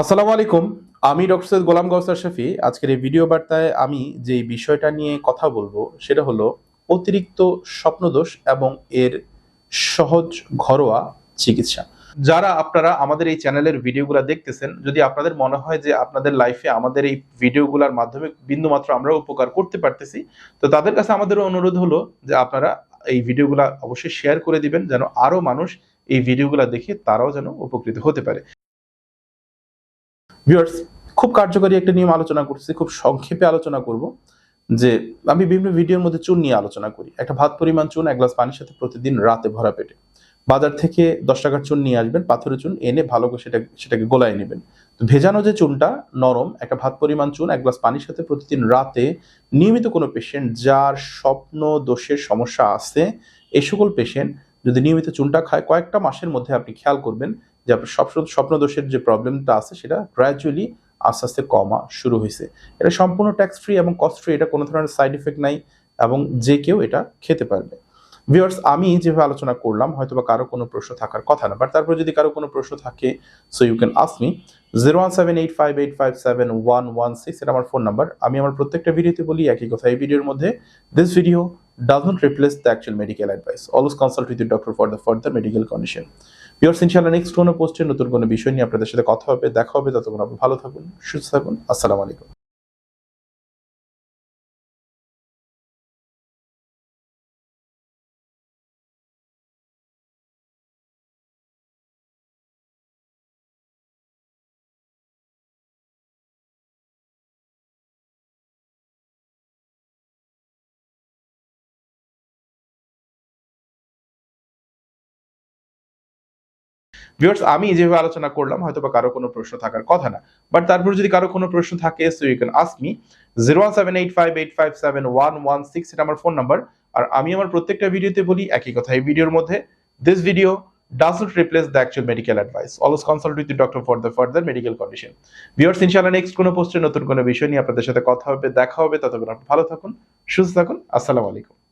আসসালামু আলাইকুম, আমি ডক্টর সৈয়দ গোলাম গৌসার শফি। আজকের এই ভিডিও বার্তায় আমি যে বিষয়টা নিয়ে কথা বলব, সেটা হলো অতিরিক্ত স্বপ্নদোষ এবং এর সহজ ঘরোয়া চিকিৎসা। যারা আপনারা আমাদের এই চ্যানেলের ভিডিওগুলো দেখতেছেন, যদি আপনাদের মনে হয় যে আপনাদের লাইফে আমাদের এই ভিডিওগুলোর মাধ্যমে বিন্দুমাত্র আমরা উপকার করতে পারতেছি, তো তাদের কাছে আমাদের অনুরোধ হলো যে আপনারা এই ভিডিওগুলো অবশ্যই শেয়ার করে দিবেন, যেন আরও মানুষ এই ভিডিওগুলো দেখে তারাও যেন উপকৃত হতে পারে। ভিউয়ার্স খুব কার্যকরী একটা নিয়ম আলোচনা করছি, খুব সংক্ষেপে আলোচনা করব, যে আমি বিভিন্ন ভিডিওর মধ্যে চুন নিয়ে আলোচনা করি। একটা ভাত পরিমাণ চুন, এক গ্লাস পানির সাথে প্রতিদিন রাতে ভরা পেটে। বাজার থেকে দশ টাকার চুন নিয়ে আসবেন, পাথরের চুন এনে ভালো করে সেটা সেটাকে গোলায় নেবেন। তো ভেজানো যে চুনটা নরম, একটা ভাত পরিমাণ চুন, এক গ্লাস পানির সাথে প্রতিদিন রাতে নিয়মিত কোনো পেশেন্ট যার স্বপ্ন, দোষের সমস্যা আছে এই সকল পেশেন্ট যদি নিয়মিত চুনটা খায়, কয়েকটা মাসের মধ্যে আপনি খেয়াল করবেন যে স্বপ্ন স্বপ্ন দোষের যে প্রবলেমটা আছে, সেটা গ্র্যাজুয়ালি আস্তে আস্তে কমা শুরু হয়েছে। এটা সম্পূর্ণ ট্যাক্স ফ্রি এবং কস্ট ফ্রি এটা কোনো ধরনের সাইড এফেক্ট নাই এবং যে কেউ এটা খেতে পারবে। ভিউয়ার্স আমি যেভাবে আলোচনা করলাম হয়তো বা কারও কোনো প্রশ্ন থাকার কথা না বাট তারপর যদি কারও কোনো প্রশ্ন থাকে so you can ask me zero one seven eight five eight five seven one one six এটা আমার ফোন নাম্বার আমি আমার প্রত্যেকটা ভিডিওতে বলি, একই কথা, এই ভিডিওর মধ্যে this video does not replace the actual medical advice. Always consult with your doctor for the further medical condition. Viewers ইনশাআল্লাহ নেক্সট কোনো পোস্টে নতুন কোনো বিষয় নিয়ে আপনাদের সাথে কথা হবে দেখা হবে ততক্ষণ আপনি ভালো থাকুন সুস্থ থাকুন আসসালামু আলাইকুম ভিউয়ার্স আমি যেভাবে আলোচনা করলাম হয়তো বা কারও কোনো প্রশ্ন থাকার কথা না। বাট তারপর যদি কারও কোনো প্রশ্ন থাকে so you can ask me zero one seven eight five eight five seven one one six এটা আমার ফোন নাম্বার আর আমি আমার প্রত্যেকটা ভিডিওতে বলি, একই কথা এই ভিডিওর মধ্যে। This video does not replace the actual medical advice. Always consult with the doctor for the further medical condition. Viewers ইনশাআল্লাহ নেক্সট কোনো পোস্টে নতুন কোনো বিষয় নিয়ে আপনাদের সাথে কথা হবে, দেখা হবে। ততক্ষণ ভালো থাকুন, সুস্থ থাকুন। আসসালামু আলাইকুম।